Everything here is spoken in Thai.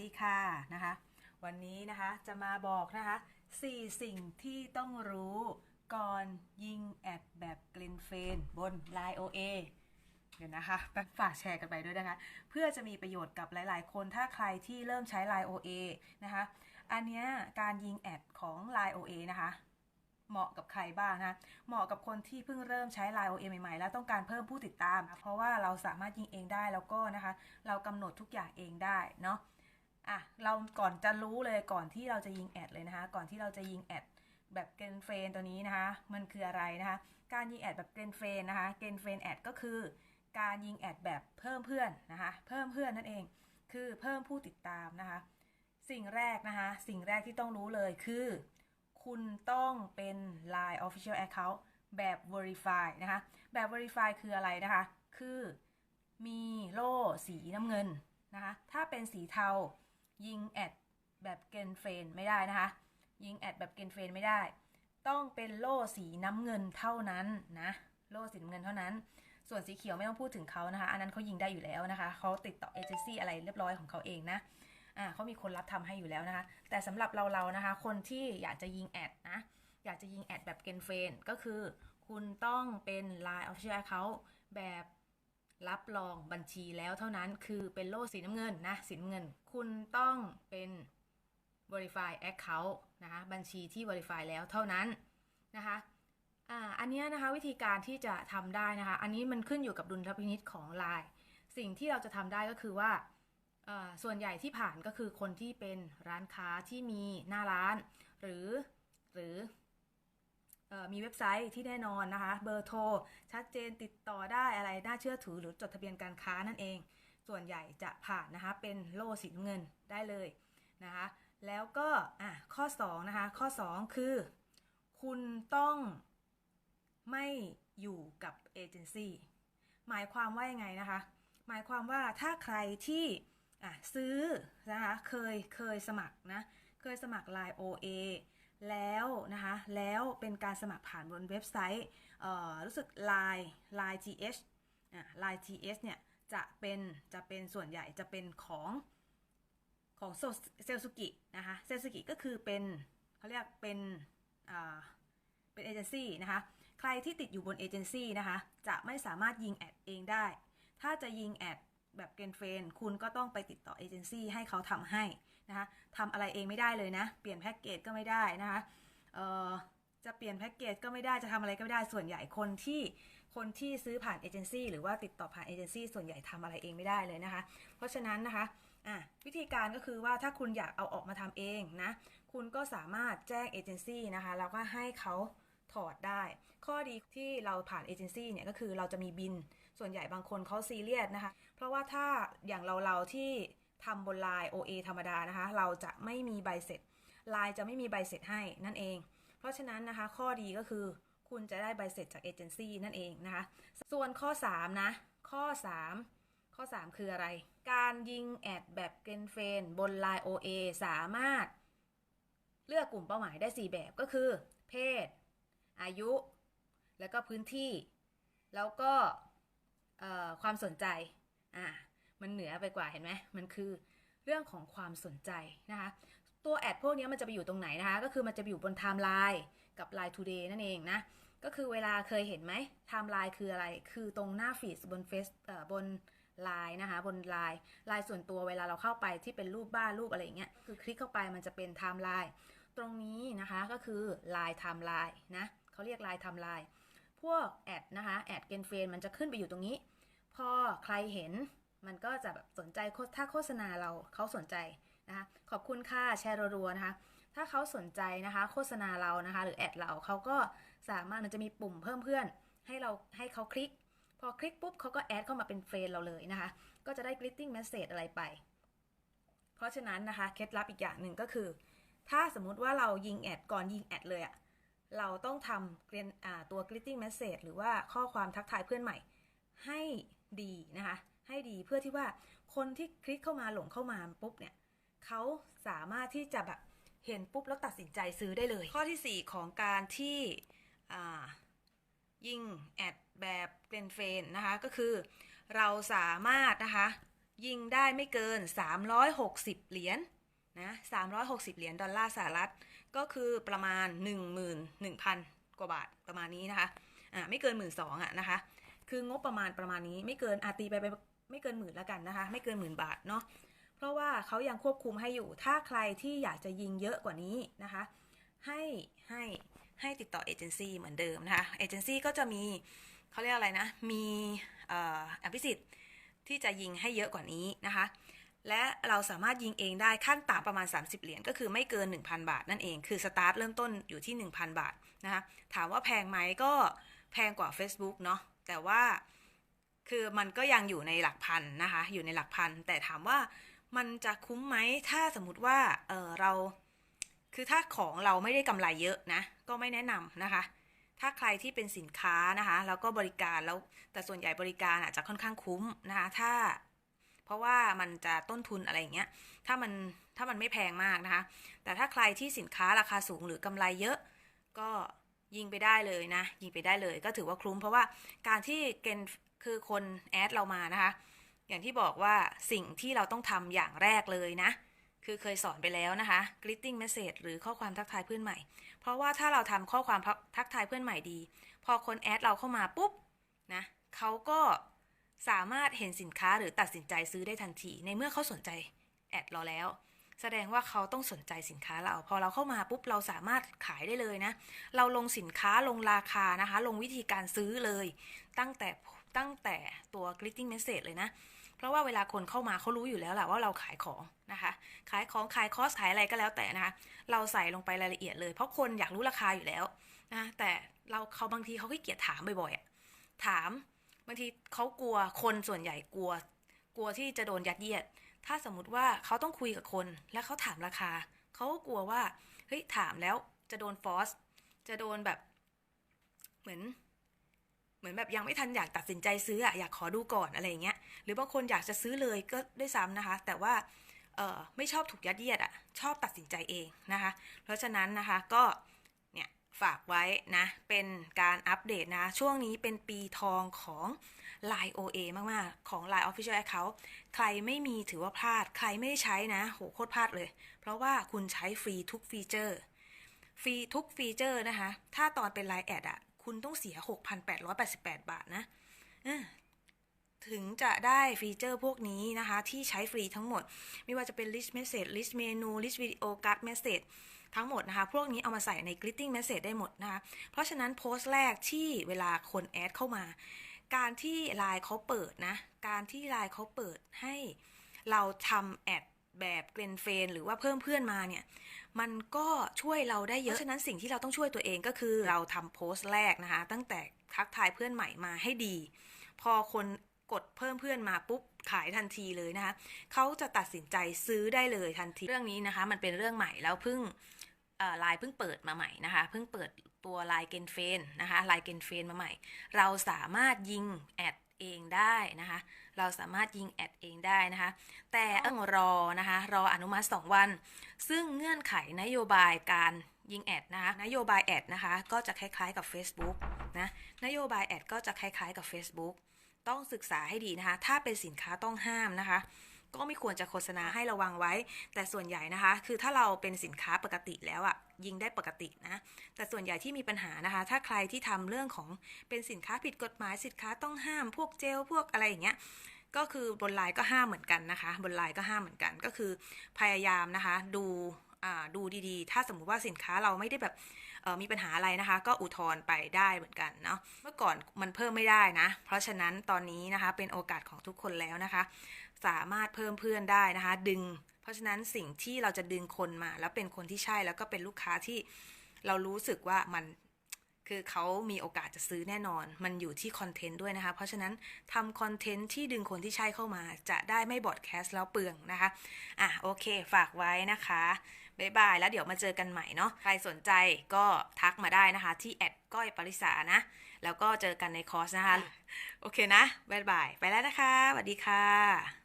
ดีค่ะนะคะ วันนี้นะคะจะมาบอกนะคะ 4 สิ่งที่ต้องรู้ก่อนยิงแอดแบบเกลนเฟนบน Line OA เดี๋ยวนะคะฝากแชร์กันไปด้วยนะคะ เพื่อจะมีประโยชน์กับหลาย ๆ คนถ้าใครที่เริ่มใช้ Line OA นะคะ อันเนี้ยการยิงแอดของ Line OA นะคะเหมาะกับใครบ้างนะคะเหมาะกับคนที่เพิ่งเริ่มใช้ Line OA ใหม่ ๆ แล้วต้องการเพิ่มผู้ติดตาม เพราะว่าเราสามารถยิงเองได้แล้วก็นะคะ เรากำหนดทุกอย่างเองได้เนาะ อะเราก่อนจะรู้เลยก่อนที่เราจะยิงแอดเลยนะคะ ก่อนที่เราจะยิงแอดแบบเกรนเฟรนตัวนี้นะคะ มันคืออะไรนะคะ การยิงแอดแบบเกรนเฟรนนะคะเกรนเฟรนแอดก็คือ การยิงแอดแบบเพิ่มเพื่อนนะคะ เพิ่มเพื่อนนั่นเอง คือเพิ่มผู้ติดตามนะคะ สิ่งแรกนะคะ สิ่งแรกที่ต้องรู้เลยคือ คุณต้องเป็น Line Official Account แบบ Verify นะคะ แบบ Verify คืออะไรนะคะ คือมีโล่สีน้ำเงินนะคะ ถ้าเป็นสีเทา ยิงแอดแบบเกนเฟนไม่ได้นะคะ ยิงแอดแบบเกนเฟนไม่ได้ ต้องเป็นโล่สีน้ำเงินเท่านั้นนะ โล่สีน้ำเงินเท่านั้น ส่วนสีเขียวไม่ต้องพูดถึงเขานะคะ อันนั้นเขายิงได้อยู่แล้วนะคะ เขาติดต่อเอเจนซี่อะไรเรียบร้อยของเขาเองนะอ่าเขามีคนรับทำให้อยู่แล้วนะคะ แต่สำหรับเราเรานะคะ คนที่อยากจะยิงแอดนะ อยากจะยิงแอดแบบเกนเฟนก็คือ คุณต้องเป็น Line Official Account แบบ รับรองบัญชีแล้วเท่านั้นคือเป็นโล่สีน้ำเงินนะสีน้ำเงิน คุณต้องเป็น Verify Account นะคะบัญชีที่ Verify แล้วเท่านั้นนะคะอ่าอันนี้นะคะวิธีการที่จะทำได้นะคะ อันนี้มันขึ้นอยู่กับดุลพินิจของ Line สิ่งที่เราจะทำได้ก็คือว่าอ่อส่วนใหญ่ที่ผ่านก็คือคนที่เป็นร้านค้าที่มีหน้าร้าน หรือ มีเว็บไซต์ที่แน่นอนนะคะ เบอร์โทร ชัดเจนติดต่อได้อะไรน่าเชื่อถือหรือจดทะเบียนการค้านั่นเอง ส่วนใหญ่จะผ่านนะคะเป็นโล่สีน้ำเงินได้เลยนะคะแล้วก็อะข้อ2นะคะข้อ 2 คือ คุณต้องไม่อยู่กับเอเจนซี่หมายความว่ายังไงนะคะ หมายความว่าถ้าใครที่อะซื้อนะคะเคยเคยสมัครนะเคยสมัคร Line OA แล้วนะคะแล้วเป็นการสมัครผ่านบนเว็บไซต์รู้สึก Line Line TH อะ Line TH เนี่ยจะเป็นจะเป็นส่วนใหญ่จะเป็นของของเซลสุกินะคะเซลสุกิก็คือเป็นเขาเรียกเป็นเป็นเอเจนซี่นะคะใครที่ติดอยู่บนเอเจนซี่นะคะจะไม่สามารถยิงแอดเองได้ ถ้าจะยิงแอด แบบเกนเฟนคุณก็ต้องไปติดต่อเอเจนซี่ให้เขาทำให้นะคะทำอะไรเองไม่ได้เลยนะ เปลี่ยนแพ็กเกจก็ไม่ได้นะคะเอ่อจะเปลี่ยนแพ็กเกจก็ไม่ได้จะทำอะไรก็ไม่ได้ส่วนใหญ่คนที่คนที่ซื้อผ่านเอเจนซี่หรือว่าติดต่อผ่านเอเจนซี่ส่วนใหญ่ทำอะไรเองไม่ได้เลยนะคะ เพราะฉะนั้นนะคะะวิธีการก็คือว่าถ้าคุณอยากเอาออกมาทำเองนะคุณก็สามารถแจ้งเอเจนซี่นะคะแล้วก็ให้เขาถอดได้ ข้อดีที่เราผ่านเอเจนซี่เนี่ยก็คือเราจะมีบิน ส่วนใหญ่บางคนเขาซีเรียสนะคะ เพราะว่าถ้าอย่างเราเราที่ทำบนไลน์ OA ธรรมดานะคะ เราจะไม่มีใบเสร็จไลน์จะไม่มีใบเสร็จให้นั่นเอง เพราะฉะนั้นนะคะ ข้อดีก็คือคุณจะได้ใบเสร็จจากเอเจนซี่นั่นเองนะคะ ส่วนข้อ 3 นะ ข้อ 3 ข้อ 3 คืออะไร การยิงแอดแบบเกนเฟนบน Line OA สามารถ เลือกกลุ่มเป้าหมายได้ 4 แบบก็คือ เพศ อายุ แล้วก็พื้นที่ แล้วก็ความสนใจ อ่ามันเหนือไปกว่าเห็นไหมมันคือเรื่องของความสนใจนะคะตัวแอดพวกนี้มันจะไปอยู่ตรงไหนนะคะ ก็คือมันจะไปอยู่บนไทม์ไลน์กับ Line Today นั่นเองนะก็คือเวลาเคยเห็นไหมไทม์ไลน์คืออะไร คือตรงหน้าฟีดบนเฟซเอ่อบนไลน์นะคะบนไลน์ไลน์ส่วนตัวเวลาเราเข้าไปที่เป็นรูปบ้านรูปอะไรอย่างเงี้ยคือคลิกเข้าไปมันจะเป็นไทม์ไลน์ตรงนี้นะคะก็คือ Line Timeline นะเขาเรียก Line Timeline พวกแอดนะคะแอดเกนเฟนมันจะขึ้นไปอยู่ตรงนี้ พอใครเห็นมันก็จะแบบสนใจถ้าโฆษณาเราเขาสนใจนะคะขอบคุณค่ะแชร์รัวๆนะคะ ถ้าเขาสนใจนะคะ โฆษณาเรานะคะ หรือแอดเราเขาก็สามารถมันจะมีปุ่มเพิ่มเพื่อน ให้เราให้เขาคลิก พอคลิกปุ๊บเขาก็แอดเข้ามาเป็นเฟรนเราเลยนะคะ ก็จะได้ greeting message อะไรไป เพราะฉะนั้นนะคะเคล็ดลับอีกอย่างหนึ่งก็คือ ถ้าสมมุติว่าเรายิงแอดก่อนยิงแอดเลยอะเราต้องทำเรนอ่าตัว greeting message หรือว่าข้อความทักทายเพื่อนใหม่ ให้ ดีนะคะ ให้ดีเพื่อที่ว่าคนที่คลิกเข้ามาหลงเข้ามาปุ๊บเนี่ยเขาสามารถที่จะแบบเห็นปุ๊บแล้วตัดสินใจซื้อได้เลย ข้อทีสี่4 ของการที่ยิงแอดแบบเกรนเฟนนะคะ ก็คือเราสามารถนะคะ ยิงได้ไม่เกิน 360 เหรียญนนะ360 เหรียญดอลลาร์สหรัฐ ก็คือประมาณ 11,000 กว่าบาทประมาณนี้นะคะ อ่าไม่เกิน 1 2ื่นอะนะคะ คืองบประมาณประมาณนี้ไม่เกินอาตีไปไปไม่เกินหมื่นล้วกันนะคะ ไม่เกินหมื่นบาทเนาะเพราะว่าเขายังควบคุมให้อยู่ ถ้าใครที่อยากจะยิงเยอะกว่านี้นะคะ ให้ให้ให้ติดต่อเอเจนซี่เหมือนเดิมนะคะเอเจนซี่ก็จะมีเขาเรียกอะไรนะ มีอภิสิทธิ์ที่จะยิงให้เยอะกว่านี้นะคะ และเราสามารถยิงเองได้ขั้นต่ำประมาณ 30 เหรียญก็คือไม่เกิน 1,000 บาท นั่นเองคือสตาร์ทเริ่มต้นอยู่ที่ 1,000 บาทนะคะถามว่าแพงไหมก็แพงกว่า Facebook เนาะ แต่ว่าคือมันก็ยังอยู่ในหลักพันนะคะ อยู่ในหลักพัน แต่ถามว่ามันจะคุ้มไหมถ้าสมมติว่าเออเรา คือถ้าของเราไม่ได้กำไรเยอะนะ ก็ไม่แนะนำนะคะ ถ้าใครที่เป็นสินค้านะคะ แล้วก็บริการแล้วแต่ส่วนใหญ่บริการอาจจะค่อนข้างคุ้มนะคะ ถ้า เพราะว่ามันจะต้นทุนอะไรอย่างเงี้ยถ้ามันถ้ามันไม่แพงมากนะคะ แต่ถ้าใครที่สินค้าราคาสูงหรือกำไรเยอะ ก็ ยิงไปได้เลยนะ ยิงไปได้เลยก็ถือว่าคุ้มเพราะว่าการที่เกณฑ์คือคนแอดเรามานะคะ อย่างที่บอกว่าสิ่งที่เราต้องทำอย่างแรกเลยนะ คือเคยสอนไปแล้วนะคะ greeting message หรือข้อความทักทายเพื่อนใหม่ เพราะว่าถ้าเราทำข้อความทักทายเพื่อนใหม่ดี พอคนแอดเราเข้ามาปุ๊บนะเขาก็สามารถเห็นสินค้าหรือตัดสินใจซื้อได้ทันที ในเมื่อเขาสนใจแอดเราแล้ว แสดงว่าเขาต้องสนใจสินค้าเรา พอเราเข้ามาปุ๊บเราสามารถขายได้เลยนะ เราลงสินค้าลงราคานะคะ ลงวิธีการซื้อเลย ตั้งแต่ตั้งแต่ตัว greeting message เลยนะ เพราะว่าเวลาคนเข้ามาเขารู้อยู่แล้วแหละว่าเราขายของนะคะ ขายของขายคอสขายอะไรก็แล้วแต่นะคะ เราใส่ลงไปรายละเอียดเลย เพราะคนอยากรู้ราคาอยู่แล้วนะแต่เราเขาบางทีเขาขี้เกียจถามบ่อยๆถามบางทีเขากลัวคนส่วนใหญ่กลัว กลัวที่จะโดนยัดเยียด ถ้าสมมติว่าเขาต้องคุยกับคนแล้วเขาถามราคา เขาก็กลัวว่าเฮ้ยถามแล้วจะโดนฟอสจะโดนแบบเหมือน เหมือนแบบยังไม่ทันอยากตัดสินใจซื้ออะอยากขอดูก่อนอะไรเงี้ยหรือบางคนอยากจะซื้อเลยก็ด้วยซ้ำนะคะ แต่ว่าเออไม่ชอบถูกยัดเยียดอะชอบตัดสินใจเองนะคะ เพราะฉะนั้นนะคะก็ ฝากไว้นะ เป็นการอัปเดตนะ ช่วงนี้เป็นปีทองของ Line OA มาก ๆ ของ Line Official Account ใครไม่มีถือว่าพลาด ใครไม่ได้ใช้นะ โหโคตรพลาดเลย เพราะว่าคุณใช้ฟรีทุกฟีเจอร์ ฟรีทุกฟีเจอร์นะคะ ถ้าตอนเป็น Line แอดอะคุณต้องเสีย 6,888 บาทนะถึงจะได้ฟีเจอร์พวกนี้นะคะ ที่ใช้ฟรีทั้งหมด ไม่ว่าจะเป็น list message list menu list video card message ทั้งหมดนะคะ พวกนี้เอามาใส่ใน greeting message ได้หมดนะคะ เพราะฉะนั้นโพสต์แรกที่เวลาคนแอดเข้ามา การที่ไลน์เขาเปิดนะ การที่ไลน์เขาเปิดให้เราทำแอดแบบเกรนเฟนหรือว่าเพิ่มเพื่อนมาเนี่ย มันก็ช่วยเราได้เยอะ เพราะฉะนั้นสิ่งที่เราต้องช่วยตัวเองก็คือเราทำโพสต์แรกนะคะ ตั้งแต่ทักทายเพื่อนใหม่มาให้ดี พอคนกดเพิ่มเพื่อนมาปุ๊บขายทันทีเลยนะคะเขาจะตัดสินใจซื้อได้เลยทันที เรื่องนี้นะคะ มันเป็นเรื่องใหม่แล้วเพิ่ง ไลน์เพิ่งเปิดมาใหม่นะคะ เพิ่งเปิดตัวไลน์เกนเฟนนะคะไลน์เกนเฟนมาใหม่ เราสามารถยิงแอดเองได้นะคะ เราสามารถยิงแอดเองได้นะคะ แต่ต้องรอนะคะ รออนุมัติ 2 วัน ซึ่งเงื่อนไขนโยบายการยิงแอดนะคะนโยบายแอดนะคะ ก็จะคล้ายๆกับ Facebook นะ นโยบายแอดก็จะคล้ายๆกับ Facebook ต้องศึกษาให้ดีนะคะ ถ้าเป็นสินค้าต้องห้ามนะคะ ก็ไม่ควรจะโฆษณาให้ระวังไว้ แต่ส่วนใหญ่นะคะ คือถ้าเราเป็นสินค้าปกติแล้วอะยิงได้ปกตินะ แต่ส่วนใหญ่ที่มีปัญหานะคะ ถ้าใครที่ทำเรื่องของเป็นสินค้าผิดกฎหมายสินค้าต้องห้ามพวกเจลพวกอะไรอย่างเงี้ยก็คือบนไลน์ก็ห้ามเหมือนกันนะคะ บนไลน์ก็ห้ามเหมือนกัน ก็คือพยายามนะคะ ดูดูดีๆ ถ้าสมมุติว่าสินค้าเราไม่ได้แบบ มีปัญหาอะไรนะคะ ก็อุทธรณ์ไปได้เหมือนกันเนาะเมื่อก่อนมันเพิ่มไม่ได้นะ เพราะฉะนั้นตอนนี้นะคะเป็นโอกาสของทุกคนแล้วนะคะ สามารถเพิ่มเพื่อนได้นะคะ ดึง เพราะฉะนั้นสิ่งที่เราจะดึงคนมา แล้วเป็นคนที่ใช่แล้วก็เป็นลูกค้าที่เรารู้สึกว่ามันคือเขามีโอกาสจะซื้อแน่นอน มันอยู่ที่คอนเทนต์ด้วยนะคะ เพราะฉะนั้นทำคอนเทนต์ที่ดึงคนที่ใช่เข้ามา จะได้ไม่บอดแคสต์แล้วเปลืองนะคะ อะโอเค ฝากไว้นะคะ บ๊ายบาย แล้วเดี๋ยวมาเจอกันใหม่เนาะ ใครสนใจก็ทักมาได้นะคะ ที่แอดก้อยปริสานะ แล้วก็เจอกันในคอร์สนะคะ โอเคนะ บ๊ายบาย ไปแล้วนะคะ สวัสดีค่ะ